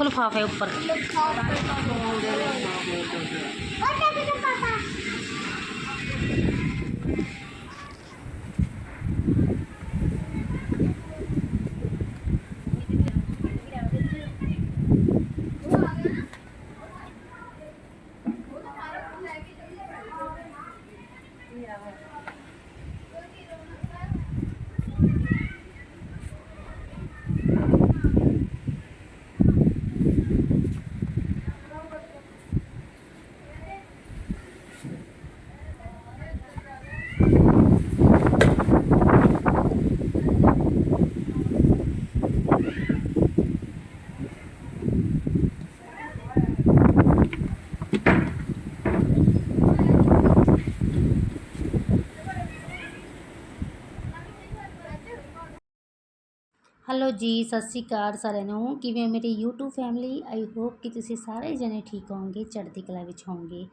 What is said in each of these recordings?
ਦੇਖੋ ਲਿਫਾਫੇ ਉੱਪਰ ਹੈਲੋ ਜੀ, ਸਤਿ ਸ਼੍ਰੀ ਅਕਾਲ ਸਾਰਿਆਂ ਨੂੰ। ਕਿਵੇਂ ਹੋ ਮੇਰੀ YouTube ਫੈਮਿਲੀ ਆਈ ਹੋਪ ਕਿ ਤੁਸੀਂ ਸਾਰੇ ਜਣੇ ਠੀਕ ਹੋਵੋਗੇ, ਚੜ੍ਹਦੀ ਕਲਾ ਵਿੱਚ ਹੋਵੋਗੇ।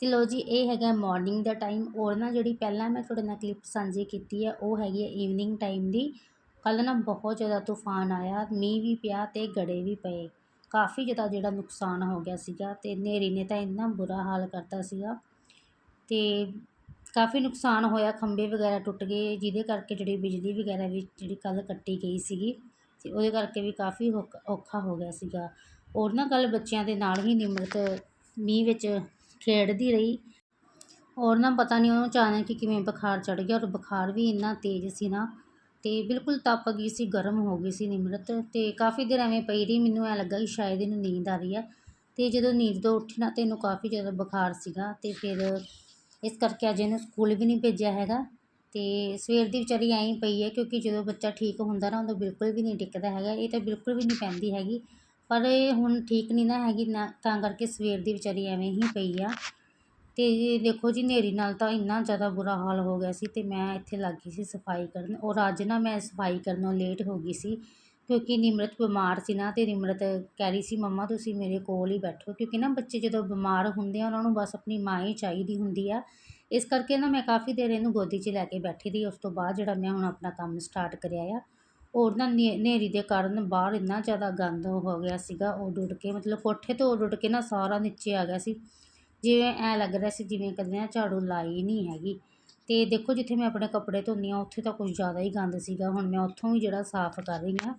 ਤੇ ਲੋ ਜੀ, ਇਹ ਹੈਗਾ ਮਾਰਨਿੰਗ ਦਾ ਟਾਈਮ ਔਰ ਨਾ ਜਿਹੜੀ ਪਹਿਲਾਂ ਮੈਂ ਤੁਹਾਡੇ ਨਾਲ ਕਲਿੱਪ ਸਾਂਝੀ ਕੀਤੀ ਹੈ, ਉਹ ਹੈਗੀ ਹੈ ਈਵਨਿੰਗ ਟਾਈਮ ਦੀ। ਕੱਲ੍ਹ ਨਾ ਬਹੁਤ ਜ਼ਿਆਦਾ ਤੂਫਾਨ ਆਇਆ, ਮੀਂਹ ਵੀ ਪਿਆ ਤੇ ਗੜੇ ਵੀ ਪਏ। ਕਾਫੀ ਜ਼ਿਆਦਾ ਜਿਹੜਾ ਨੁਕਸਾਨ ਹੋ ਗਿਆ ਸੀਗਾ ਤੇ ਹਨੇਰੀ ਨੇ ਤਾਂ ਇੰਨਾ ਬੁਰਾ ਹਾਲ ਕਰਤਾ ਸੀਗਾ। ਤੇ ਕਾਫੀ ਨੁਕਸਾਨ ਹੋਇਆ, ਖੰਭੇ ਵਗੈਰਾ ਟੁੱਟ ਗਏ, ਜਿਹਦੇ ਕਰਕੇ ਜਿਹੜੀ ਬਿਜਲੀ ਵਗੈਰਾ ਵੀ ਜਿਹੜੀ ਕੱਲ੍ਹ ਕੱਟੀ ਗਈ ਸੀਗੀ ਅਤੇ ਉਹਦੇ ਕਰਕੇ ਵੀ ਕਾਫੀ ਔਖ- ਔਖਾ ਹੋ ਗਿਆ ਸੀਗਾ। ਔਰ ਨਾ ਕੱਲ੍ਹ ਬੱਚਿਆਂ ਦੇ ਨਾਲ ਹੀ ਨਿਮਰਤ ਮੀਂਹ ਵਿੱਚ ਖੇਡਦੀ ਰਹੀ। ਔਰ ਨਾ ਪਤਾ ਨਹੀਂ ਉਹਨੂੰ ਅਚਾਨਕ ਹੀ ਕਿਵੇਂ ਬੁਖਾਰ ਚੜ੍ਹ ਗਿਆ, ਔਰ ਬੁਖਾਰ ਵੀ ਇੰਨਾ ਤੇਜ਼ ਸੀ ਨਾ ਅਤੇ ਬਿਲਕੁਲ ਤਪ ਗਈ ਸੀ, ਗਰਮ ਹੋ ਗਈ ਸੀ ਨਿਮਰਤ ਅਤੇ ਕਾਫੀ ਦੇਰ ਐਵੇਂ ਪਈ ਰਹੀ, ਮੈਨੂੰ ਐਂ ਲੱਗਾ ਕਿ ਸ਼ਾਇਦ ਇਹਨੂੰ ਨੀਂਦ ਆ ਰਹੀ ਹੈ ਅਤੇ ਜਦੋਂ ਨੀਂਦ ਤੋਂ ਉੱਠੀ ਨਾ, ਤਾਂ ਇਹਨੂੰ ਕਾਫੀ ਜ਼ਿਆਦਾ ਬੁਖਾਰ ਸੀਗਾ ਅਤੇ ਫਿਰ ਇਸ ਕਰਕੇ ਅੱਜ ਇਹਨੂੰ ਸਕੂਲ ਵੀ ਨਹੀਂ ਭੇਜਿਆ ਹੈਗਾ ਅਤੇ ਸਵੇਰ ਦੀ ਵਿਚਾਰੀ ਐਂ ਹੀ ਪਈ ਹੈ ਕਿਉਂਕਿ ਜਦੋਂ ਬੱਚਾ ਠੀਕ ਹੁੰਦਾ ਨਾ ਉਦੋਂ ਬਿਲਕੁਲ ਵੀ ਨਹੀਂ ਟਿਕਦਾ ਹੈਗਾ, ਇਹ ਤਾਂ ਬਿਲਕੁਲ ਵੀ ਨਹੀਂ ਪੈਂਦੀ ਹੈਗੀ। ਪਰ ਇਹ ਹੁਣ ਠੀਕ ਨਹੀਂ ਨਾ ਹੈਗੀ ਨਾ, ਤਾਂ ਕਰਕੇ ਸਵੇਰ ਦੀ ਵਿਚਾਰੀ ਐਵੇਂ ਹੀ ਪਈ ਆ। ਅਤੇ ਦੇਖੋ ਜੀ ਹਨੇਰੀ ਨਾਲ ਤਾਂ ਇੰਨਾ ਜ਼ਿਆਦਾ ਬੁਰਾ ਹਾਲ ਹੋ ਗਿਆ ਸੀ ਅਤੇ ਮੈਂ ਇੱਥੇ ਲੱਗ ਗਈ ਸੀ ਸਫ਼ਾਈ ਕਰਨ ਔਰ ਅੱਜ ਨਾ ਮੈਂ ਸਫ਼ਾਈ ਕਰਨੋਂ ਲੇਟ ਹੋ ਗਈ ਸੀ। ਕਿਉਂਕਿ ਨਿਮਰਤ ਬਿਮਾਰ ਸੀ ਨਾ ਅਤੇ ਨਿਮਰਤ ਕਹਿ ਰਹੀ ਸੀ, ਮੰਮਾ, ਤੁਸੀਂ ਮੇਰੇ ਕੋਲ ਹੀ ਬੈਠੋ। ਕਿਉਂਕਿ ਨਾ ਬੱਚੇ ਜਦੋਂ ਬਿਮਾਰ ਹੁੰਦੇ ਆ, ਉਹਨਾਂ ਨੂੰ ਬਸ ਆਪਣੀ ਮਾਂ ਹੀ ਚਾਹੀਦੀ ਹੁੰਦੀ ਆ। ਇਸ ਕਰਕੇ ਨਾ ਮੈਂ ਕਾਫੀ ਦੇਰ ਇਹਨੂੰ ਗੋਦੀ 'ਚ ਲੈ ਕੇ ਬੈਠੀ ਰਹੀ। ਉਸ ਤੋਂ ਬਾਅਦ ਜਿਹੜਾ ਮੈਂ ਹੁਣ ਆਪਣਾ ਕੰਮ ਸਟਾਰਟ ਕਰਿਆ ਆ ਔਰ ਨਾ ਨੇਰੀ ਦੇ ਕਾਰਨ ਬਾਹਰ ਇੰਨਾ ਜ਼ਿਆਦਾ ਗੰਦ ਹੋ ਗਿਆ ਸੀਗਾ, ਉੱਡ ਉੱਡ ਕੇ, ਮਤਲਬ ਕੋਠੇ ਤੋਂ ਉੱਡ ਉੱਡ ਕੇ ਨਾ ਸਾਰਾ ਨੀਚੇ ਆ ਗਿਆ ਸੀ। ਜਿਵੇਂ ਐਂ ਲੱਗ ਰਿਹਾ ਸੀ ਜਿਵੇਂ ਕਦੇ ਨਾ ਝਾੜੂ ਲਾਈ ਨਹੀਂ ਹੈਗੀ। ਤੇ ਦੇਖੋ ਜਿੱਥੇ ਮੈਂ ਆਪਣੇ ਕੱਪੜੇ ਧੋਂਦੀ ਹਾਂ, ਉੱਥੇ ਤਾਂ ਕੁਝ ਜ਼ਿਆਦਾ ਹੀ ਗੰਦ ਸੀਗਾ। ਹੁਣ ਮੈਂ ਉੱਥੋਂ ਵੀ ਜਿਹੜਾ ਸਾਫ਼ ਕਰ ਰਹੀ ਹਾਂ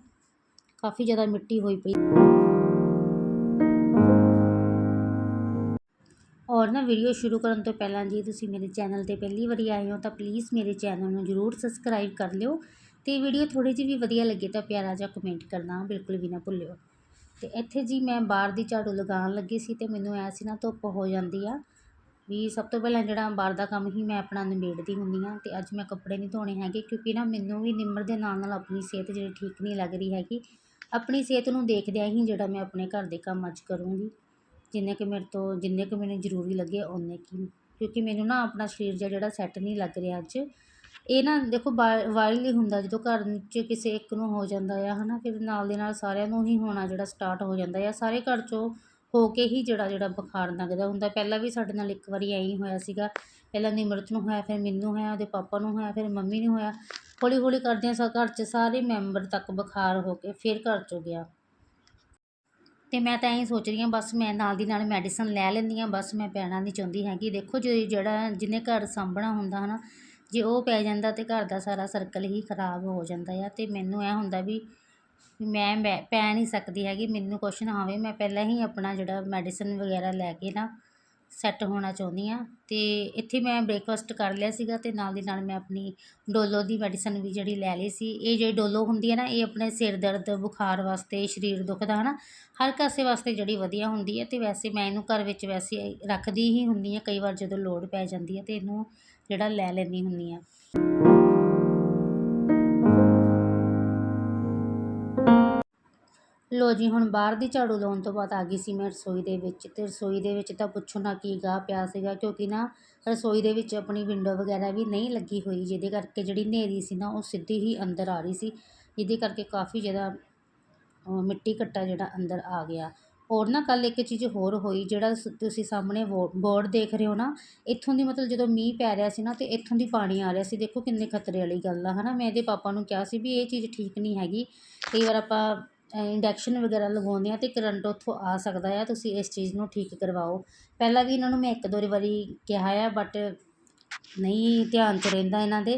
ਕਾਫੀ ਜ਼ਿਆਦਾ ਮਿੱਟੀ ਹੋਈ ਪਈ। ਔਰ ਨਾ ਵੀਡੀਓ ਸ਼ੁਰੂ ਕਰਨ ਤੋਂ ਪਹਿਲਾਂ ਜੀ ਤੁਸੀਂ ਮੇਰੇ ਚੈਨਲ ਤੇ ਪਹਿਲੀ ਵਾਰੀ ਆਏ ਹੋ ਤਾਂ ਪਲੀਜ਼ ਮੇਰੇ ਚੈਨਲ ਨੂੰ ਜਰੂਰ ਸਬਸਕ੍ਰਾਈਬ ਕਰ ਲਿਓ ਤੇ ਵੀਡੀਓ ਥੋੜੀ ਜਿਹੀ ਵੀ ਵਧੀਆ ਲੱਗੇ ਤਾਂ ਪਿਆਰਾ ਜਿਹਾ ਕਮੈਂਟ ਕਰਨਾ ਬਿਲਕੁਲ ਵੀ ਨਾ ਭੁੱਲਿਓ। ਤੇ ਇੱਥੇ ਜੀ ਮੈਂ ਬਾਹਰ ਦੀ ਝਾੜੂ ਲਗਾਉਣ ਲੱਗੀ ਸੀ ਤੇ ਮੈਨੂੰ ਐ ਸੀ ਨਾ ਧੁੱਪ ਹੋ ਜਾਂਦੀ ਆ ਵੀ ਸਭ ਤੋਂ ਪਹਿਲਾਂ ਜਿਹੜਾ ਬਾਹਰ ਦਾ ਕੰਮ ਹੀ ਮੈਂ ਆਪਣਾ ਨਿਬੇੜਦੀ ਹੁੰਦੀ ਆ ਤੇ ਅੱਜ ਮੈਂ ਕੱਪੜੇ ਨਹੀਂ ਧੋਣੇ ਹੈਗੇ ਕਿਉਂਕਿ ਨਾ ਮੈਨੂੰ ਵੀ ਨਿੰਮਰ ਦੇ ਨਾਲ ਨਾਲ ਆਪਣੀ ਸਿਹਤ ਜਿਹੜੀ ਠੀਕ ਨਹੀਂ ਲੱਗ ਰਹੀ ਹੈਗੀ। ਆਪਣੀ ਸਿਹਤ ਨੂੰ ਦੇਖਦਿਆਂ ਹੀ ਜਿਹੜਾ ਮੈਂ ਆਪਣੇ ਘਰ ਦੇ ਕੰਮ ਅੱਜ ਕਰੂੰਗੀ, ਜਿੰਨੇ ਕੁ ਮੇਰੇ ਤੋਂ, ਜਿੰਨੇ ਕੁ ਮੈਨੂੰ ਜ਼ਰੂਰੀ ਲੱਗੇ ਓਨੇ ਕੁ ਕਿਉਂਕਿ ਮੈਨੂੰ ਨਾ ਆਪਣਾ ਸਰੀਰ ਜਿਹਾ ਜਿਹੜਾ ਸੈੱਟ ਨਹੀਂ ਲੱਗ ਰਿਹਾ ਅੱਜ। ਇਹ ਨਾ ਦੇਖੋ ਵਾਇਰਲ ਹੀ ਹੁੰਦਾ ਜਦੋਂ ਘਰ 'ਚ ਕਿਸੇ ਇੱਕ ਨੂੰ ਹੋ ਜਾਂਦਾ ਆ, ਹਨਾ, ਫਿਰ ਨਾਲ ਦੇ ਨਾਲ ਸਾਰਿਆਂ ਨੂੰ ਹੀ ਹੋਣਾ ਜਿਹੜਾ ਸਟਾਰਟ ਹੋ ਜਾਂਦਾ ਆ। ਸਾਰੇ ਘਰ 'ਚੋਂ ਹੋ ਕੇ ਹੀ ਜਿਹੜਾ ਜਿਹੜਾ ਬੁਖਾਰ ਲੱਗਦਾ ਹੁੰਦਾ। ਪਹਿਲਾਂ ਵੀ ਸਾਡੇ ਨਾਲ ਇੱਕ ਵਾਰੀ ਐਂ ਹੀ ਹੋਇਆ ਸੀਗਾ। ਪਹਿਲਾਂ ਨਿਮਰਤ ਨੂੰ ਹੋਇਆ, ਫਿਰ ਮੈਨੂੰ ਹੋਇਆ, ਉਹਦੇ ਪਾਪਾ ਨੂੰ ਹੋਇਆ, ਫਿਰ ਮੰਮੀ ਨੂੰ ਹੋਇਆ। ਹੌਲੀ ਹੌਲੀ ਕਰਦਿਆਂ ਸਾ, ਘਰ 'ਚ ਸਾਰੇ ਮੈਂਬਰ ਤੱਕ ਬੁਖਾਰ ਹੋ ਕੇ ਫਿਰ ਘਰ 'ਚੋਂ ਗਿਆ। ਅਤੇ ਮੈਂ ਤਾਂ ਇਹੀ ਸੋਚ ਰਹੀ ਹਾਂ, ਬਸ ਮੈਂ ਨਾਲ ਦੀ ਨਾਲ ਮੈਡੀਸਨ ਲੈ ਲੈਂਦੀ ਹਾਂ, ਬਸ ਮੈਂ ਪੈਣਾ ਨਹੀਂ ਚਾਹੁੰਦੀ ਹੈਗੀ। ਦੇਖੋ ਜੇ ਜਿਹੜਾ, ਜਿਹਨੇ ਘਰ ਸਾਂਭਣਾ ਹੁੰਦਾ ਹੈ ਨਾ ਜੇ ਉਹ ਪੈ ਜਾਂਦਾ ਤਾਂ ਘਰ ਦਾ ਸਾਰਾ ਸਰਕਲ ਹੀ ਖਰਾਬ ਹੋ ਜਾਂਦਾ ਆ। ਅਤੇ ਮੈਨੂੰ ਇਹ ਹੁੰਦਾ ਵੀ ਮੈਂ ਬੈ- ਪੈ ਨਹੀਂ ਸਕਦੀ ਹੈਗੀ, ਮੈਨੂੰ ਕੁਛ ਨਾ ਹੋਵੇ, ਮੈਂ ਪਹਿਲਾਂ ਹੀ ਆਪਣਾ ਜਿਹੜਾ ਮੈਡੀਸਨ ਵਗੈਰਾ ਲੈ ਕੇ ਨਾ ਸੈੱਟ ਹੋਣਾ ਚਾਹੁੰਦੀ ਹਾਂ ਅਤੇ ਇੱਥੇ ਮੈਂ ਬ੍ਰੇਕਫਾਸਟ ਕਰ ਲਿਆ ਸੀਗਾ ਅਤੇ ਨਾਲ ਦੀ ਨਾਲ ਮੈਂ ਆਪਣੀ ਡੋਲੋ ਦੀ ਮੈਡੀਸਨ ਵੀ ਜਿਹੜੀ ਲੈ ਲਈ ਸੀ। ਇਹ ਜਿਹੜੀ ਡੋਲੋ ਹੁੰਦੀ ਹੈ ਨਾ, ਇਹ ਆਪਣੇ ਸਿਰ ਦਰਦ, ਬੁਖਾਰ ਵਾਸਤੇ, ਸਰੀਰ ਦੁਖਦਾ ਨਾ ਹਰ ਕਾਸੇ ਵਾਸਤੇ ਜਿਹੜੀ ਵਧੀਆ ਹੁੰਦੀ ਹੈ ਅਤੇ ਵੈਸੇ ਮੈਂ ਇਹਨੂੰ ਘਰ ਵਿੱਚ ਵੈਸੇ ਰੱਖਦੀ ਹੀ ਹੁੰਦੀ ਹਾਂ, ਕਈ ਵਾਰ ਜਦੋਂ ਲੋੜ ਪੈ ਜਾਂਦੀ ਹੈ ਤੇ ਇਹਨੂੰ ਜਿਹੜਾ ਲੈ ਲੈਂਦੀ ਹੁੰਦੀ ਹਾਂ। ਲੋ ਜੀ, ਹੁਣ ਬਾਹਰ ਦੀ ਝਾੜੂ ਲਾਉਣ ਤੋਂ ਬਾਅਦ ਆ ਗਈ ਸੀ ਮੈਂ ਰਸੋਈ ਦੇ ਵਿੱਚ ਤੇ ਰਸੋਈ ਦੇ ਵਿੱਚ ਤਾਂ ਪੁੱਛੋ ਨਾ ਕੀ ਗਾਹ ਪਿਆ ਸੀਗਾ ਕਿਉਂਕਿ ਨਾ ਰਸੋਈ ਦੇ ਵਿੱਚ ਆਪਣੀ ਵਿੰਡੋ ਵਗੈਰਾ ਵੀ ਨਹੀਂ ਲੱਗੀ ਹੋਈ ਜਿਹਦੇ ਕਰਕੇ ਜਿਹੜੀ ਹਨੇਰੀ ਸੀ ਨਾ ਉਹ ਸਿੱਧੀ ਹੀ ਅੰਦਰ ਆ ਰਹੀ ਸੀ, ਜਿਹਦੇ ਕਰਕੇ ਕਾਫੀ ਜ਼ਿਆਦਾ ਮਿੱਟੀ ਘੱਟਾ ਜਿਹੜਾ ਅੰਦਰ ਆ ਗਿਆ। ਹੋਰ ਨਾ ਕੱਲ ਇੱਕ ਚੀਜ਼ ਹੋਰ ਹੋਈ ਜਿਹੜਾ ਸ- ਤੁਸੀਂ ਸਾਹਮਣੇ ਬੋਰਡ ਦੇਖ ਰਹੇ ਹੋ ਨਾ, ਇੱਥੋਂ ਦੀ ਮਤਲਬ ਜਦੋਂ ਮੀਂਹ ਪੈ ਰਿਹਾ ਸੀ ਨਾ ਤੇ ਇੱਥੋਂ ਦੀ ਪਾਣੀ ਆ ਰਿਹਾ ਸੀ, ਦੇਖੋ ਕਿੰਨੇ ਖਤਰੇ ਵਾਲੀ ਗੱਲ ਆ, ਹਨਾ? ਮੈਂ ਇਹਦੇ ਪਾਪਾ ਨੂੰ ਕਿਹਾ ਸੀ ਵੀ ਇਹ ਚੀਜ਼ ਠੀਕ ਨਹੀਂ ਹੈਗੀ, ਕਈ ਵਾਰ ਆਪਾਂ ਇੰਡਕਸ਼ਨ ਵਗੈਰਾ ਲਗਾਉਂਦੇ ਹਾਂ ਅਤੇ ਕਰੰਟ ਉੱਥੋਂ ਆ ਸਕਦਾ ਆ, ਤੁਸੀਂ ਇਸ ਚੀਜ਼ ਨੂੰ ਠੀਕ ਕਰਵਾਓ। ਪਹਿਲਾਂ ਵੀ ਇਹਨਾਂ ਨੂੰ ਮੈਂ ਇੱਕ ਦੋ ਵਾਰੀ ਕਿਹਾ ਆ ਬਟ ਨਹੀਂ ਧਿਆਨ 'ਚ ਰਹਿੰਦਾ ਇਹਨਾਂ ਦੇ।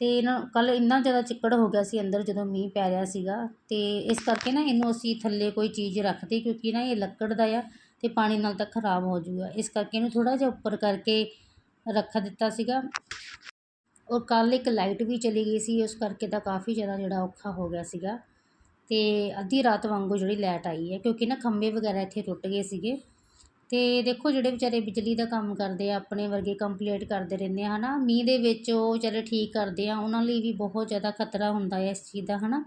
ਅਤੇ ਇਹਨਾਂ ਕੱਲ੍ਹ ਇੰਨਾ ਜ਼ਿਆਦਾ ਚਿੱਕੜ ਹੋ ਗਿਆ ਸੀ ਅੰਦਰ ਜਦੋਂ ਮੀਂਹ ਪੈ ਰਿਹਾ ਸੀਗਾ। ਅਤੇ ਇਸ ਕਰਕੇ ਨਾ ਇਹਨੂੰ ਅਸੀਂ ਥੱਲੇ ਕੋਈ ਚੀਜ਼ ਰੱਖਦੇ, ਕਿਉਂਕਿ ਨਾ ਇਹ ਲੱਕੜ ਦਾ ਆ ਅਤੇ ਪਾਣੀ ਨਾਲ ਤਾਂ ਖਰਾਬ ਹੋ ਜੂਗਾ ਇਸ ਕਰਕੇ ਇਹਨੂੰ ਥੋੜ੍ਹਾ ਜਿਹਾ ਉੱਪਰ ਕਰਕੇ ਰੱਖ ਦਿੱਤਾ ਸੀਗਾ। ਔਰ ਕੱਲ੍ਹ ਇੱਕ ਲਾਈਟ ਵੀ ਚਲੀ ਗਈ ਸੀ, ਉਸ ਕਰਕੇ ਤਾਂ ਕਾਫੀ ਜ਼ਿਆਦਾ ਜਿਹੜਾ ਔਖਾ ਹੋ ਗਿਆ ਸੀਗਾ। ਅਤੇ ਅੱਧੀ ਰਾਤ ਵਾਂਗੂ ਜਿਹੜੀ ਲਾਈਟ ਆਈ ਹੈ, ਕਿਉਂਕਿ ਨਾ ਖੰਭੇ ਵਗੈਰਾ ਇੱਥੇ ਟੁੱਟ ਗਏ ਸੀਗੇ। ਅਤੇ ਦੇਖੋ ਜਿਹੜੇ ਵਿਚਾਰੇ ਬਿਜਲੀ ਦਾ ਕੰਮ ਕਰਦੇ ਆ, ਆਪਣੇ ਵਰਗੇ ਕੰਪਲੀਟ ਕਰਦੇ ਰਹਿੰਦੇ ਆ ਹੈ ਨਾ ਮੀਂਹ ਦੇ ਵਿੱਚ ਉਹ ਵਿਚਾਰੇ ਠੀਕ ਕਰਦੇ ਆ, ਉਹਨਾਂ ਲਈ ਵੀ ਬਹੁਤ ਜ਼ਿਆਦਾ ਖਤਰਾ ਹੁੰਦਾ ਹੈ ਇਸ ਚੀਜ਼ ਦਾ ਹੈ ਨਾ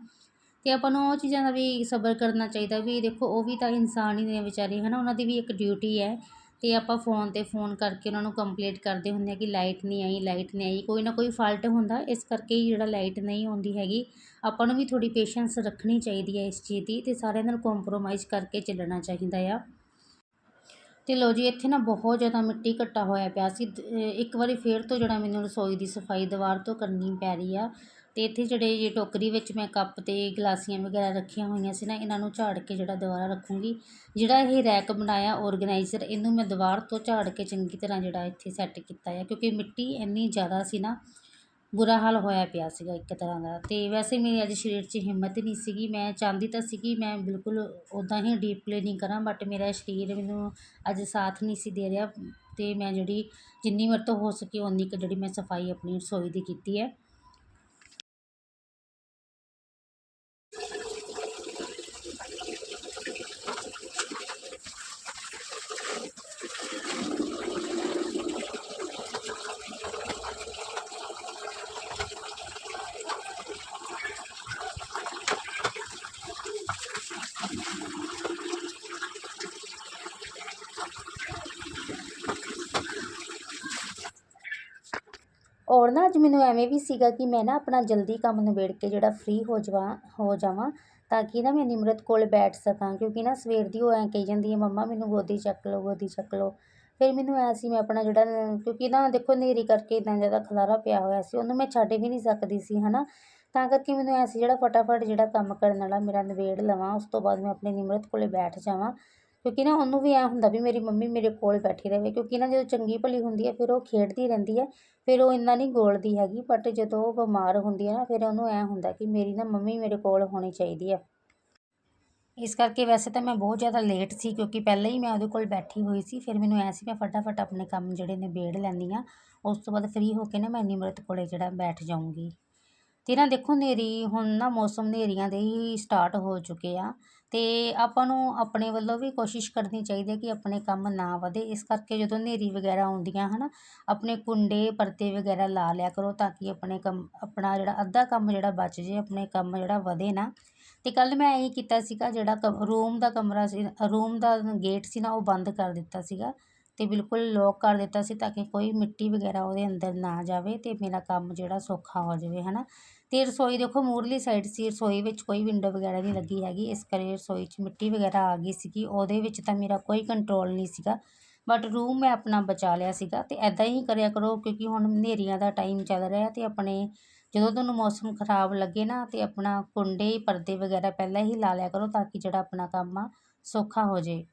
ਅਤੇ ਆਪਾਂ ਨੂੰ ਉਹ ਚੀਜ਼ਾਂ ਦਾ ਵੀ ਸਬਰ ਕਰਨਾ ਚਾਹੀਦਾ ਵੀ ਦੇਖੋ, ਉਹ ਵੀ ਤਾਂ ਇਨਸਾਨ ਹੀ ਨੇ ਵਿਚਾਰੇ ਹੈ ਨਾ ਉਹਨਾਂ ਦੀ ਵੀ ਇੱਕ ਡਿਊਟੀ ਹੈ ਅਤੇ ਆਪਾਂ ਫੋਨ 'ਤੇ ਫੋਨ ਕਰਕੇ ਉਹਨਾਂ ਨੂੰ ਕੰਪਲੇਂਟ ਕਰਦੇ ਹੁੰਦੇ ਹਾਂ ਕਿ ਲਾਈਟ ਨਹੀਂ ਆਈ ਲਾਈਟ ਨਹੀਂ ਆਈ, ਕੋਈ ਨਾ ਕੋਈ ਫਾਲਟ ਹੁੰਦਾ, ਇਸ ਕਰਕੇ ਹੀ ਜਿਹੜਾ ਲਾਈਟ ਨਹੀਂ ਆਉਂਦੀ ਹੈਗੀ, ਆਪਾਂ ਨੂੰ ਵੀ ਥੋੜ੍ਹੀ ਪੇਸ਼ੈਂਸ ਰੱਖਣੀ ਚਾਹੀਦੀ ਹੈ ਇਸ ਚੀਜ਼ ਦੀ ਅਤੇ ਸਾਰਿਆਂ ਨਾਲ ਕੰਪਰੋਮਾਈਜ਼ ਕਰਕੇ ਚੱਲਣਾ ਚਾਹੀਦਾ ਆ। ਅਤੇ ਲਓ ਜੀ, ਇੱਥੇ ਨਾ ਬਹੁਤ ਜ਼ਿਆਦਾ ਮਿੱਟੀ ਘੱਟਾ ਹੋਇਆ ਪਿਆ ਸੀ ਇੱਕ ਵਾਰੀ ਫੇਰ ਤੋਂ ਜਿਹੜਾ ਮੈਨੂੰ ਰਸੋਈ ਦੀ ਸਫ਼ਾਈ ਦੀਵਾਰ ਤੋਂ ਕਰਨੀ ਪੈ ਰਹੀ ਆ ਅਤੇ ਇੱਥੇ ਜਿਹੜੇ ਜੇ ਟੋਕਰੀ ਵਿੱਚ ਮੈਂ ਕੱਪ ਅਤੇ ਗਲਾਸੀਆਂ ਵਗੈਰਾ ਰੱਖੀਆਂ ਹੋਈਆਂ ਸੀ ਨਾ, ਇਹਨਾਂ ਨੂੰ ਝਾੜ ਕੇ ਜਿਹੜਾ ਦੁਬਾਰਾ ਰੱਖੂੰਗੀ। ਜਿਹੜਾ ਇਹ ਰੈਕ ਬਣਾਇਆ ਔਰਗਨਾਈਜ਼ਰ, ਇਹਨੂੰ ਮੈਂ ਦੀਵਾਰ ਤੋਂ ਝਾੜ ਕੇ ਚੰਗੀ ਤਰ੍ਹਾਂ ਜਿਹੜਾ ਇੱਥੇ ਸੈੱਟ ਕੀਤਾ ਹੈ ਕਿਉਂਕਿ ਮਿੱਟੀ ਇੰਨੀ ਜ਼ਿਆਦਾ ਸੀ ਨਾ, ਬੁਰਾ ਹਾਲ ਹੋਇਆ ਪਿਆ ਸੀਗਾ ਇੱਕ ਤਰ੍ਹਾਂ ਦਾ। ਅਤੇ ਵੈਸੇ ਮੇਰੀ ਅੱਜ ਸਰੀਰ 'ਚ ਹਿੰਮਤ ਨਹੀਂ ਸੀਗੀ, ਮੈਂ ਚਾਹੁੰਦੀ ਤਾਂ ਸੀਗੀ, ਮੈਂ ਬਿਲਕੁਲ ਉੱਦਾਂ ਹੀ ਡੀਪ ਕਲੀਨਿੰਗ ਕਰਾਂ ਬਟ ਮੇਰਾ ਸਰੀਰ ਮੈਨੂੰ ਅੱਜ ਸਾਥ ਨਹੀਂ ਸੀ ਦੇ ਰਿਹਾ ਅਤੇ ਮੈਂ ਜਿਹੜੀ ਜਿੰਨੀ ਮੇਰੇ ਤੋਂ ਹੋ ਸਕੀ ਉਨੀ ਕੁ ਜਿਹੜੀ ਮੈਂ ਸਫ਼ਾਈ ਆਪਣੀ ਰਸੋਈ ਦੀ ਕੀਤੀ ਹੈ। ਔਰ ਨਾ ਅੱਜ ਮੈਨੂੰ ਐਵੇਂ ਵੀ ਸੀਗਾ ਕਿ ਮੈਂ ਨਾ ਆਪਣਾ ਜਲਦੀ ਕੰਮ ਨਿਬੇੜ ਕੇ ਜਿਹੜਾ ਫ੍ਰੀ ਹੋ ਜਾਵਾਂ ਹੋ ਜਾਵਾਂ, ਤਾਂ ਕਿ ਨਾ ਮੈਂ ਨਿਮਰਤ ਕੋਲ ਬੈਠ ਸਕਾਂ, ਕਿਉਂਕਿ ਨਾ ਸਵੇਰ ਦੀ ਉਹ ਐਂ ਕਹੀ ਜਾਂਦੀ ਹੈ, ਮੰਮਾ, ਮੈਨੂੰ ਗੋਦੀ ਚੱਕ ਲਓ, ਗੋਦੀ ਚੱਕ ਲਓ। ਫਿਰ ਮੈਨੂੰ ਐਂ ਸੀ, ਮੈਂ ਆਪਣਾ ਜਿਹੜਾ, ਕਿਉਂਕਿ ਨਾ ਦੇਖੋ ਹਨੇਰੀ ਕਰਕੇ ਇੱਦਾਂ ਜ਼ਿਆਦਾ ਖਲਾਰਾ ਪਿਆ ਹੋਇਆ ਸੀ, ਉਹਨੂੰ ਮੈਂ ਛੱਡ ਵੀ ਨਹੀਂ ਸਕਦੀ ਸੀ ਹੈ ਨਾ ਤਾਂ ਕਰਕੇ ਮੈਨੂੰ ਐਂ ਸੀ, ਜਿਹੜਾ ਫਟਾਫਟ ਜਿਹੜਾ ਕੰਮ ਕਰਨ ਵਾਲਾ ਮੇਰਾ ਨਿਬੇੜ ਲਵਾਂ, ਉਸ ਤੋਂ ਬਾਅਦ ਮੈਂ ਆਪਣੇ ਨਿਮਰਤ ਕੋਲੇ ਬੈਠ ਜਾਵਾਂ। ਕਿਉਂਕਿ ਨਾ ਉਹਨੂੰ ਵੀ ਐਂ ਹੁੰਦਾ ਵੀ ਮੇਰੀ ਮੰਮੀ ਮੇਰੇ ਕੋਲ ਬੈਠੀ ਰਹੇ, ਕਿਉਂਕਿ ਨਾ ਜਦੋਂ ਚੰਗੀ ਭਲੀ ਹੁੰਦੀ ਹੈ, ਫਿਰ ਉਹ ਖੇਡਦੀ ਰਹਿੰਦੀ ਹੈ। ਫਿਰ ਉਹ ਇੰਨਾ ਨਹੀਂ ਗੋਲਦੀ ਹੈਗੀ ਬਟ ਜਦੋਂ ਉਹ ਬਿਮਾਰ ਹੁੰਦੀ ਹੈ ਨਾ, ਫਿਰ ਉਹਨੂੰ ਐਂ ਹੁੰਦਾ ਕਿ ਮੇਰੀ ਨਾ ਮੰਮੀ ਮੇਰੇ ਕੋਲ ਹੋਣੀ ਚਾਹੀਦੀ ਹੈ ਇਸ ਕਰਕੇ ਵੈਸੇ ਤਾਂ ਮੈਂ ਬਹੁਤ ਜ਼ਿਆਦਾ ਲੇਟ ਸੀ, ਕਿਉਂਕਿ ਪਹਿਲਾਂ ਹੀ ਮੈਂ ਉਹਦੇ ਕੋਲ ਬੈਠੀ ਹੋਈ ਸੀ, ਫਿਰ ਮੈਨੂੰ ਐਂ ਸੀ ਮੈਂ ਫਟਾਫਟ ਆਪਣੇ ਕੰਮ ਜਿਹੜੇ ਨਿਬੇੜ ਲੈਂਦੀ ਹਾਂ ਉਸ ਤੋਂ ਬਾਅਦ ਫ੍ਰੀ ਹੋ ਕੇ ਨਾ ਮੈਂ ਨਿਮਰਤ ਕੋਲੇ ਜਿਹੜਾ ਬੈਠ ਜਾਊਂਗੀ। ਅਤੇ ਨਾ ਦੇਖੋ ਹਨੇਰੀ, ਹੁਣ ਨਾ ਮੌਸਮ ਹਨੇਰੀਆਂ ਦੇ ਹੀ ਸਟਾਰਟ ਹੋ ਚੁੱਕੇ ਆ। ਅਤੇ ਆਪਾਂ ਨੂੰ ਆਪਣੇ ਵੱਲੋਂ ਵੀ ਕੋਸ਼ਿਸ਼ ਕਰਨੀ ਚਾਹੀਦੀ ਹੈ ਕਿ ਆਪਣੇ ਕੰਮ ਨਾ ਵਧੇ। ਇਸ ਕਰਕੇ ਜਦੋਂ ਹਨੇਰੀ ਵਗੈਰਾ ਆਉਂਦੀਆਂ ਹੈ ਨਾ ਆਪਣੇ ਕੁੰਡੇ, ਪਰਦੇ ਵਗੈਰਾ ਲਾ ਲਿਆ ਕਰੋ ਤਾਂ ਕਿ ਆਪਣੇ ਕੰਮ, ਆਪਣਾ ਜਿਹੜਾ ਅੱਧਾ ਕੰਮ ਜਿਹੜਾ ਬਚ ਜੇ, ਆਪਣੇ ਕੰਮ ਜਿਹੜਾ ਵਧੇ ਨਾ। ਅਤੇ ਕੱਲ੍ਹ ਮੈਂ ਇਹੀ ਕੀਤਾ ਸੀਗਾ, ਜਿਹੜਾ ਕਮ, ਰੂਮ ਦਾ ਕਮਰਾ ਸੀ, ਰੂਮ ਦਾ ਗੇਟ ਸੀ ਨਾ, ਉਹ ਬੰਦ ਕਰ ਦਿੱਤਾ ਸੀਗਾ। ਅਤੇ ਬਿਲਕੁਲ ਲੋਕ ਕਰ ਦਿੱਤਾ ਸੀ ਤਾਂ ਕਿ ਕੋਈ ਮਿੱਟੀ ਵਗੈਰਾ ਉਹਦੇ ਅੰਦਰ ਨਾ ਜਾਵੇ ਅਤੇ ਮੇਰਾ ਕੰਮ ਜਿਹੜਾ ਸੌਖਾ ਹੋ ਜਾਵੇ ਹੈ ਨਾ ਅਤੇ ਰਸੋਈ ਦੇਖੋ ਮੂਹਰਲੀ ਸਾਈਡ ਸੀ, ਰਸੋਈ ਵਿੱਚ ਕੋਈ ਵਿੰਡੋ ਵਗੈਰਾ ਨਹੀਂ ਲੱਗੀ ਹੈਗੀ। ਇਸ ਕਰਕੇ ਰਸੋਈ 'ਚ ਮਿੱਟੀ ਵਗੈਰਾ ਆ ਗਈ ਸੀਗੀ। ਉਹਦੇ ਵਿੱਚ ਤਾਂ ਮੇਰਾ ਕੋਈ ਕੰਟਰੋਲ ਨਹੀਂ ਸੀਗਾ। ਬਟ ਰੂਮ ਮੈਂ ਆਪਣਾ ਬਚਾ ਲਿਆ ਸੀਗਾ ਅਤੇ ਇੱਦਾਂ ਹੀ ਕਰਿਆ ਕਰੋ ਕਿਉਂਕਿ ਹੁਣ ਹਨੇਰੀਆਂ ਦਾ ਟਾਈਮ ਚੱਲ ਰਿਹਾ ਅਤੇ ਆਪਣੇ ਜਦੋਂ ਤੁਹਾਨੂੰ ਮੌਸਮ ਖਰਾਬ ਲੱਗੇ ਨਾ ਅਤੇ ਆਪਣਾ ਕੁੰਡੇ, ਪਰਦੇ ਵਗੈਰਾ ਪਹਿਲਾਂ ਹੀ ਲਾ ਲਿਆ ਕਰੋ ਤਾਂ ਕਿ ਜਿਹੜਾ ਆਪਣਾ ਕੰਮ ਆ ਸੌਖਾ ਹੋ ਜੇ।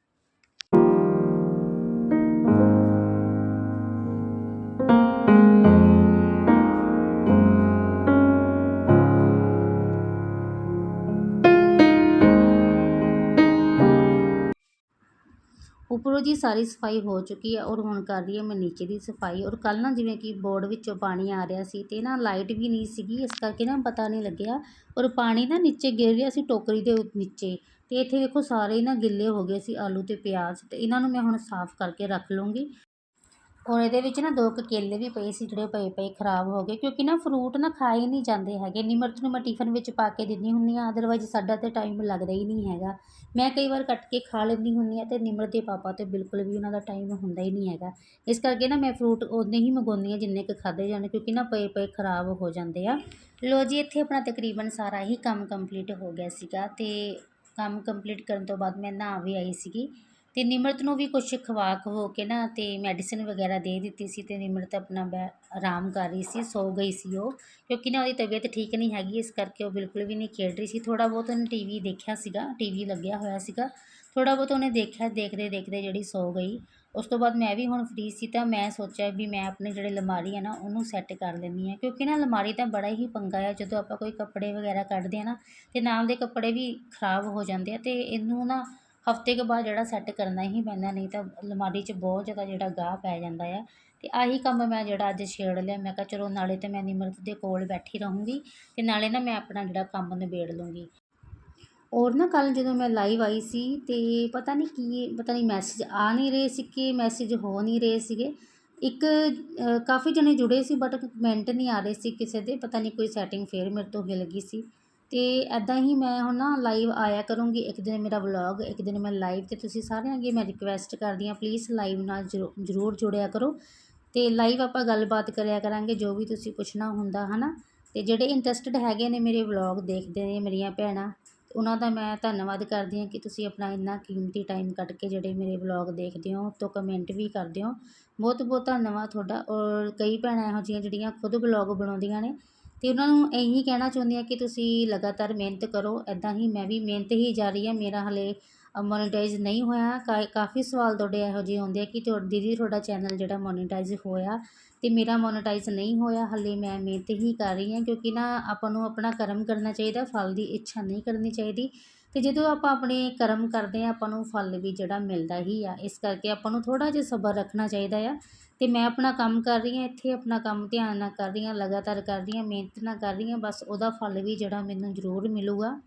ਉੱਪਰੋਂ ਜੀ ਸਾਰੀ ਸਫ਼ਾਈ ਹੋ ਚੁੱਕੀ ਹੈ ਔਰ ਹੁਣ ਕਰ ਰਹੀ ਹਾਂ ਮੈਂ ਨੀਚੇ ਦੀ ਸਫ਼ਾਈ ਔਰ ਕੱਲ੍ਹ ਨਾ ਜਿਵੇਂ ਕਿ ਬੋਰਡ ਵਿੱਚੋਂ ਪਾਣੀ ਆ ਰਿਹਾ ਸੀ ਅਤੇ ਨਾ ਲਾਈਟ ਵੀ ਨਹੀਂ ਸੀਗੀ, ਇਸ ਕਰਕੇ ਨਾ ਪਤਾ ਨਹੀਂ ਲੱਗਿਆ ਔਰ ਪਾਣੀ ਨਾ ਨੀਚੇ ਗਿਰ ਰਿਹਾ ਸੀ ਟੋਕਰੀ ਦੇ ਨੀਚੇ ਅਤੇ ਇੱਥੇ ਵੇਖੋ ਸਾਰੇ ਨਾ ਗਿੱਲੇ ਹੋ ਗਏ ਸੀ ਆਲੂ ਅਤੇ ਪਿਆਜ਼ ਅਤੇ ਇਹਨਾਂ ਨੂੰ ਮੈਂ ਹੁਣ ਸਾਫ਼ ਕਰਕੇ ਰੱਖ ਲੂੰਗੀ ਔਰ ਇਹਦੇ ਵਿੱਚ ਨਾ ਦੋ ਕੁ ਕੇਲੇ ਵੀ ਪਏ ਸੀ ਜਿਹੜੇ ਪਏ ਪਏ ਖਰਾਬ ਹੋ ਗਏ, ਕਿਉਂਕਿ ਨਾ ਫਰੂਟ ਨਾ ਖਾਏ ਨਹੀਂ ਜਾਂਦੇ ਹੈਗੇ। ਨਿਮਰਤ ਨੂੰ ਮੈਂ ਟਿਫਨ ਵਿੱਚ ਪਾ ਕੇ ਦਿੰਦੀ ਹੁੰਦੀ ਹਾਂ ਅਦਰਵਾਈਜ਼ ਸਾਡਾ ਤਾਂ ਟਾਈਮ ਲੱਗਦਾ ਹੀ ਨਹੀਂ ਹੈਗਾ। ਮੈਂ ਕਈ ਵਾਰ ਕੱਟ ਕੇ ਖਾ ਲੈਂਦੀ ਹੁੰਦੀ ਹਾਂ ਅਤੇ ਨਿਮਰਤ ਦੇ ਪਾਪਾ ਤੇ ਬਿਲਕੁਲ ਵੀ ਉਹਨਾਂ ਦਾ ਟਾਈਮ ਹੁੰਦਾ ਹੀ ਨਹੀਂ ਹੈਗਾ। ਇਸ ਕਰਕੇ ਨਾ ਮੈਂ ਫਰੂਟ ਉਨੇ ਹੀ ਮੰਗਵਾਉਂਦੀ ਹਾਂ ਜਿੰਨੇ ਕੁ ਖਾਧੇ ਜਾਣ, ਕਿਉਂਕਿ ਨਾ ਪਏ ਪਏ ਖਰਾਬ ਹੋ ਜਾਂਦੇ ਆ। ਲੋ ਜੀ, ਇੱਥੇ ਆਪਣਾ ਤਕਰੀਬਨ ਸਾਰਾ ਹੀ ਕੰਮ ਕੰਪਲੀਟ ਹੋ ਗਿਆ ਸੀਗਾ ਅਤੇ ਕੰਮ ਕੰਪਲੀਟ ਕਰਨ ਤੋਂ ਬਾਅਦ ਮੈਂ ਨਹਾ ਵੀ ਆਈ ਸੀਗੀ। ਅਤੇ ਨਿਮਰਤ ਨੂੰ ਵੀ ਕੁਛ ਖਵਾ ਖਵੋ ਕੇ ਨਾ ਅਤੇ ਮੈਡੀਸਨ ਵਗੈਰਾ ਦੇ ਦਿੱਤੀ ਸੀ ਅਤੇ ਨਿਮਰਤ ਆਪਣਾ ਬੈ, ਆਰਾਮ ਕਰ ਰਹੀ ਸੀ, ਸੌ ਗਈ ਸੀ ਉਹ, ਕਿਉਂਕਿ ਨਾ ਉਹਦੀ ਤਬੀਅਤ ਠੀਕ ਨਹੀਂ ਹੈਗੀ, ਇਸ ਕਰਕੇ ਉਹ ਬਿਲਕੁਲ ਵੀ ਨਹੀਂ ਖੇਡ ਰਹੀ ਸੀ। ਥੋੜ੍ਹਾ ਬਹੁਤ ਉਹਨੇ ਟੀ ਵੀ ਦੇਖਿਆ ਸੀਗਾ ਟੀ ਵੀ ਲੱਗਿਆ ਹੋਇਆ ਸੀਗਾ, ਥੋੜ੍ਹਾ ਬਹੁਤ ਉਹਨੇ ਦੇਖਿਆ, ਦੇਖਦੇ ਦੇਖਦੇ ਜਿਹੜੀ ਸੋ ਗਈ। ਉਸ ਤੋਂ ਬਾਅਦ ਮੈਂ ਵੀ ਹੁਣ ਫ੍ਰੀ ਸੀ ਤਾਂ ਮੈਂ ਸੋਚਿਆ ਵੀ ਮੈਂ ਆਪਣੇ ਜਿਹੜੇ ਅਲਮਾਰੀ ਆ ਨਾ, ਉਹਨੂੰ ਸੈੱਟ ਕਰ ਲੈਂਦੀ ਹਾਂ, ਕਿਉਂਕਿ ਨਾ ਅਲਮਾਰੀ ਤਾਂ ਬੜਾ ਹੀ ਪੰਗਾ ਆ, ਜਦੋਂ ਆਪਾਂ ਕੋਈ ਕੱਪੜੇ ਵਗੈਰਾ ਕੱਢਦੇ ਆ ਨਾ ਅਤੇ ਨਾਲ ਦੇ ਕੱਪੜੇ ਵੀ ਖਰਾਬ ਹੋ ਜਾਂਦੇ ਆ ਅਤੇ ਇਹਨੂੰ ਨਾ ਹਫ਼ਤੇ ਕੁ ਬਾਅਦ ਜਿਹੜਾ ਸੈੱਟ ਕਰਨਾ ਹੀ ਪੈਂਦਾ, ਨਹੀਂ ਤਾਂ ਅਲਮਾਰੀ 'ਚ ਬਹੁਤ ਜ਼ਿਆਦਾ ਜਿਹੜਾ ਗਾਹ ਪੈ ਜਾਂਦਾ ਆ। ਅਤੇ ਆਹੀ ਕੰਮ ਮੈਂ ਜਿਹੜਾ ਅੱਜ ਛੇੜ ਲਿਆ। ਮੈਂ ਕਿਹਾ ਚਲੋ ਨਾਲੇ ਤਾਂ ਮੈਂ ਨਿਮਰਤ ਦੇ ਕੋਲ ਬੈਠੀ ਰਹੂੰਗੀ ਅਤੇ ਨਾਲੇ ਨਾ ਮੈਂ ਆਪਣਾ ਜਿਹੜਾ ਕੰਮ ਨਿਬੇੜ ਲੂੰਗੀ। ਔਰ ਨਾ ਕੱਲ ਜਦੋਂ ਮੈਂ ਲਾਈਵ ਆਈ ਸੀ ਤੇ ਪਤਾ ਨਹੀਂ ਕੀ, ਪਤਾ ਨਹੀਂ ਮੈਸੇਜ ਆ ਨਹੀਂ ਰਹੇ ਸੀ ਕਿ ਮੈਸੇਜ ਹੋ ਨਹੀਂ ਰਹੇ ਸੀਗੇ। ਇੱਕ ਕਾਫੀ ਜਣੇ ਜੁੜੇ ਸੀ ਬਟ ਕਮੈਂਟ ਨਹੀਂ ਆ ਰਹੇ ਸੀ ਕਿਸੇ ਦੇ। ਪਤਾ ਨਹੀਂ ਕੋਈ ਸੈਟਿੰਗ ਫੇਰ ਮੇਰੇ ਤੋਂ ਹਿਲ ਗਈ ਸੀ। ਅਤੇ ਇੱਦਾਂ ਹੀ ਮੈਂ ਹੁਣ ਨਾ ਲਾਈਵ ਆਇਆ ਕਰੂੰਗੀ ਇੱਕ ਦਿਨ ਮੇਰਾ ਵਲੋਗ ਇੱਕ ਦਿਨ ਮੈਂ ਲਾਈਵ ਅਤੇ ਤੁਸੀਂ ਸਾਰਿਆਂ ਅੱਗੇ ਮੈਂ ਰਿਕੁਐਸਟ ਕਰਦੀ ਹਾਂ ਪਲੀਜ਼ ਲਾਈਵ ਨਾਲ ਜ਼ਰੂ- ਜ਼ਰੂਰ ਜੁੜਿਆ ਕਰੋ। ਅਤੇ ਲਾਈਵ ਆਪਾਂ ਗੱਲਬਾਤ ਕਰਿਆ ਕਰਾਂਗੇ, ਜੋ ਵੀ ਤੁਸੀਂ ਪੁੱਛਣਾ ਹੁੰਦਾ ਹੈ ਨਾ ਅਤੇ ਜਿਹੜੇ ਇੰਟਰਸਟਡ ਹੈਗੇ ਨੇ ਮੇਰੇ ਵਲੋਗ ਦੇਖਦੇ ਨੇ ਮੇਰੀਆਂ ਭੈਣਾਂ, ਉਹਨਾਂ ਦਾ ਮੈਂ ਧੰਨਵਾਦ ਕਰਦੀ ਹਾਂ ਕਿ ਤੁਸੀਂ ਆਪਣਾ ਇੰਨਾ ਕੀਮਤੀ ਟਾਈਮ ਕੱਢ ਕੇ ਜਿਹੜੇ ਮੇਰੇ ਵਲੌਗ ਦੇਖਦੇ ਹੋ ਤੋਂ ਕਮੈਂਟ ਵੀ ਕਰਦੇ ਹੋ। ਬਹੁਤ ਬਹੁਤ ਧੰਨਵਾਦ ਤੁਹਾਡਾ, ਔਰ ਕਈ ਭੈਣਾਂ ਇਹੋ ਜਿਹੀਆਂ ਜਿਹੜੀਆਂ ਖੁਦ ਵਲੌਗ ਬਣਾਉਂਦੀਆਂ ਨੇ ਅਤੇ ਉਹਨਾਂ ਨੂੰ ਇਹੀ ਕਹਿਣਾ ਚਾਹੁੰਦੀ ਹਾਂ ਕਿ ਤੁਸੀਂ ਲਗਾਤਾਰ ਮਿਹਨਤ ਕਰੋ ਇੱਦਾਂ ਹੀ ਮੈਂ ਵੀ ਮਿਹਨਤ ਹੀ ਜਾਰੀ ਹੈ, ਮੇਰਾ ਹਾਲੇ ਮੋਨੀਟਾਈਜ਼ ਨਹੀਂ ਹੋਇਆ, ਕਾ, ਕਾਫੀ ਸਵਾਲ ਤੁਹਾਡੇ ਇਹੋ ਜਿਹੇ ਆਉਂਦੇ ਆ ਕਿ ਤੁਹਾ, ਦੀਦੀ ਤੁਹਾਡਾ ਚੈਨਲ ਜਿਹੜਾ ਮੋਨੀਟਾਈਜ਼ ਹੋਇਆ ਅਤੇ ਮੇਰਾ ਮੋਨੀਟਾਈਜ਼ ਨਹੀਂ ਹੋਇਆ, ਹਾਲੇ ਮੈਂ ਮਿਹਨਤ ਹੀ ਕਰ ਰਹੀ ਹਾਂ ਕਿਉਂਕਿ ਨਾ ਆਪਾਂ ਨੂੰ ਆਪਣਾ ਕਰਮ ਕਰਨਾ ਚਾਹੀਦਾ, ਫਲ ਦੀ ਇੱਛਾ ਨਹੀਂ ਕਰਨੀ ਚਾਹੀਦੀ ਅਤੇ ਜਦੋਂ ਆਪਾਂ ਆਪਣੇ ਕਰਮ ਕਰਦੇ ਹਾਂ, ਆਪਾਂ ਨੂੰ ਫਲ ਵੀ ਜਿਹੜਾ ਮਿਲਦਾ ਹੀ ਆ, ਇਸ ਕਰਕੇ ਆਪਾਂ ਨੂੰ ਥੋੜ੍ਹਾ ਜਿਹਾ ਸਬਰ ਰੱਖਣਾ ਚਾਹੀਦਾ ਆ ਅਤੇ ਮੈਂ ਆਪਣਾ ਕੰਮ ਕਰ ਰਹੀ ਹਾਂ, ਇੱਥੇ ਆਪਣਾ ਕੰਮ ਧਿਆਨ ਨਾਲ ਕਰ ਰਹੀ ਹਾਂ, ਲਗਾਤਾਰ ਕਰ ਰਹੀ ਹਾਂ, ਮਿਹਨਤ ਨਾਲ ਕਰ ਰਹੀ ਹਾਂ, ਬਸ ਉਹਦਾ ਫਲ ਵੀ ਜਿਹੜਾ ਮੈਨੂੰ ਜ਼ਰੂਰ ਮਿਲੂਗਾ।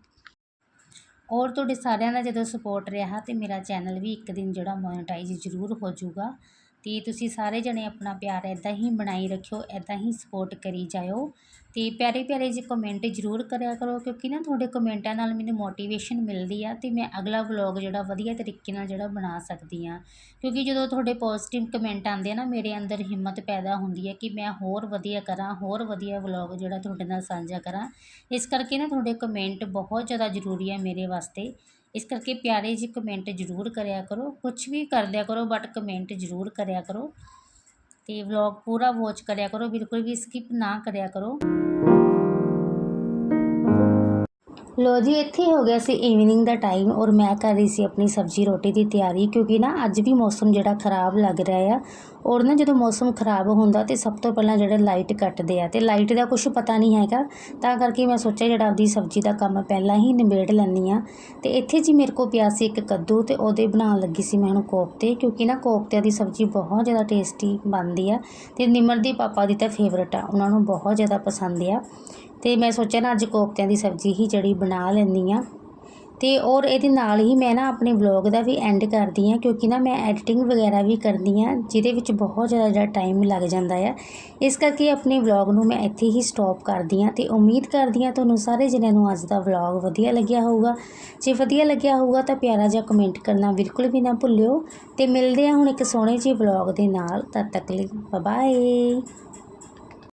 ਔਰ ਤੁਹਾਡੇ ਸਾਰਿਆਂ ਦਾ ਜਦੋਂ ਸਪੋਰਟ ਰਿਹਾ ਤਾਂ ਮੇਰਾ ਚੈਨਲ ਵੀ ਇੱਕ ਦਿਨ ਜਿਹੜਾ ਮੋਨੇਟਾਈਜ਼ ਜ਼ਰੂਰ ਹੋ ਜਾਊਗਾ। ਅਤੇ ਤੁਸੀਂ ਸਾਰੇ ਜਣੇ ਆਪਣਾ ਪਿਆਰ ਇੱਦਾਂ ਹੀ ਬਣਾਈ ਰੱਖਿਓ ਇੱਦਾਂ ਹੀ ਸਪੋਰਟ ਕਰੀ ਜਾਇਓ। ਅਤੇ ਪਿਆਰੇ ਪਿਆਰੇ ਜਿਹੇ ਕਮੈਂਟ ਜ਼ਰੂਰ ਕਰਿਆ ਕਰੋ, ਕਿਉਂਕਿ ਨਾ ਤੁਹਾਡੇ ਕਮੈਂਟਾਂ ਨਾਲ ਮੈਨੂੰ ਮੋਟੀਵੇਸ਼ਨ ਮਿਲਦੀ ਆ ਅਤੇ ਮੈਂ ਅਗਲਾ ਵਲੌਗ ਜਿਹੜਾ ਵਧੀਆ ਤਰੀਕੇ ਨਾਲ ਜਿਹੜਾ ਬਣਾ ਸਕਦੀ ਹਾਂ ਕਿਉਂਕਿ ਜਦੋਂ ਤੁਹਾਡੇ ਪੋਜ਼ਿਟਿਵ ਕਮੈਂਟ ਆਉਂਦੇ ਆ ਨਾ, ਮੇਰੇ ਅੰਦਰ ਹਿੰਮਤ ਪੈਦਾ ਹੁੰਦੀ ਹੈ ਕਿ ਮੈਂ ਹੋਰ ਵਧੀਆ ਕਰਾਂ, ਹੋਰ ਵਧੀਆ ਵਲੌਗ ਜਿਹੜਾ ਤੁਹਾਡੇ ਨਾਲ ਸਾਂਝਾ ਕਰਾਂ। ਇਸ ਕਰਕੇ ਨਾ ਤੁਹਾਡੇ ਕਮੈਂਟ ਬਹੁਤ ਜ਼ਿਆਦਾ ਜ਼ਰੂਰੀ ਹੈ ਮੇਰੇ ਵਾਸਤੇ। ਇਸ ਕਰਕੇ ਪਿਆਰੇ ਜਿਹੇ ਕਮੈਂਟ ਜ਼ਰੂਰ ਕਰਿਆ ਕਰੋ, ਕੁਛ ਵੀ ਕਰ ਦਿਆ ਕਰੋ ਬਟ ਕਮੈਂਟ ਜ਼ਰੂਰ ਕਰਿਆ ਕਰੋ ਅਤੇ ਵਲੌਗ ਪੂਰਾ ਵੋਚ ਕਰਿਆ ਕਰੋ, ਬਿਲਕੁਲ ਵੀ ਸਕਿਪ ਨਾ ਕਰਿਆ ਕਰੋ। ਲੋ ਜੀ, ਇੱਥੇ ਹੋ ਗਿਆ ਸੀ ਈਵਨਿੰਗ ਦਾ ਟਾਈਮ ਔਰ ਮੈਂ ਕਰ ਰਹੀ ਸੀ ਆਪਣੀ ਸਬਜ਼ੀ ਰੋਟੀ ਦੀ ਤਿਆਰੀ ਕਿਉਂਕਿ ਨਾ ਅੱਜ ਵੀ ਮੌਸਮ ਜਿਹੜਾ ਖਰਾਬ ਲੱਗ ਰਿਹਾ ਆ ਔਰ ਨਾ ਜਦੋਂ ਮੌਸਮ ਖਰਾਬ ਹੁੰਦਾ ਤੇ ਸਭ ਤੋਂ ਪਹਿਲਾਂ ਜਿਹੜੇ ਲਾਈਟ ਕੱਟਦੇ ਆ ਤੇ ਲਾਈਟ ਦਾ ਕੁਝ ਪਤਾ ਨਹੀਂ ਹੈਗਾ, ਤਾਂ ਕਰਕੇ ਮੈਂ ਸੋਚਿਆ ਜਿਹੜਾ ਆਪਦੀ ਸਬਜ਼ੀ ਦਾ ਕੰਮ ਪਹਿਲਾਂ ਹੀ ਨਿਬੇੜ ਲੈਂਦੀ ਆ ਤੇ ਇੱਥੇ ਜੀ ਮੇਰੇ ਕੋਲ ਪਿਆ ਸੀ ਇੱਕ ਕੱਦੂ ਤੇ ਉਹਦੇ ਬਣਾਉਣ ਲੱਗੀ ਸੀ ਮੈਂ ਹੁਣ ਕੋਫਤੇ ਕਿਉਂਕਿ ਨਾ ਕੋਫਤਿਆਂ ਦੀ ਸਬਜ਼ੀ ਬਹੁਤ ਜ਼ਿਆਦਾ ਟੇਸਟੀ ਬਣਦੀ ਆ ਤੇ ਨਿਮਰ ਦੇ ਪਾਪਾ ਦੀ ਤਾਂ ਫੇਵਰਟ ਆ, ਉਹਨਾਂ ਨੂੰ ਬਹੁਤ ਜ਼ਿਆਦਾ ਪਸੰਦ ਆ। ਤੇ ਮੈਂ ਸੋਚਿਆ ਨਾ ਅੱਜ ਕੋਫਤਿਆਂ ਦੀ ਸਬਜ਼ੀ ਹੀ ਜਿਹੜੀ ਬਣਾ ਲੈਂਦੀ ਆ ਤੇ ਔਰ ਇਹਦੇ ਨਾਲ ਹੀ ਮੈਂ ਨਾ ਆਪਣੇ ਵਲੌਗ ਦਾ ਵੀ ਐਂਡ ਕਰਦੀ ਆ ਕਿਉਂਕਿ ਨਾ ਮੈਂ ਐਡੀਟਿੰਗ ਵਗੈਰਾ ਵੀ ਕਰਦੀ ਆ ਜਿਹਦੇ ਵਿੱਚ ਬਹੁਤ ਜ਼ਿਆਦਾ ਜਿਹੜਾ ਟਾਈਮ ਲੱਗ ਜਾਂਦਾ ਆ। ਇਸ ਕਰਕੇ ਆਪਣੇ ਵਲੌਗ ਨੂੰ ਮੈਂ ਇੱਥੇ ਹੀ ਸਟਾਪ ਕਰਦੀ ਆ ਤੇ ਉਮੀਦ ਕਰਦੀ ਆ ਤੁਹਾਨੂੰ ਸਾਰੇ ਜਣਿਆਂ ਨੂੰ ਅੱਜ ਦਾ ਵਲੌਗ ਵਧੀਆ ਲੱਗਿਆ ਹੋਊਗਾ। ਜੇ ਵਧੀਆ ਲੱਗਿਆ ਹੋਊਗਾ ਤਾਂ ਪਿਆਰਾ ਜਿਹਾ ਕਮੈਂਟ ਕਰਨਾ ਬਿਲਕੁਲ ਵੀ ਨਾ ਭੁੱਲਿਓ। ਤੇ ਮਿਲਦੇ ਆ ਹੁਣ ਇੱਕ ਸੋਹਣੇ ਜਿਹੇ ਵਲੌਗ ਦੇ ਨਾਲ, ਤਦ ਤੱਕ ਲਈ ਬਾਏ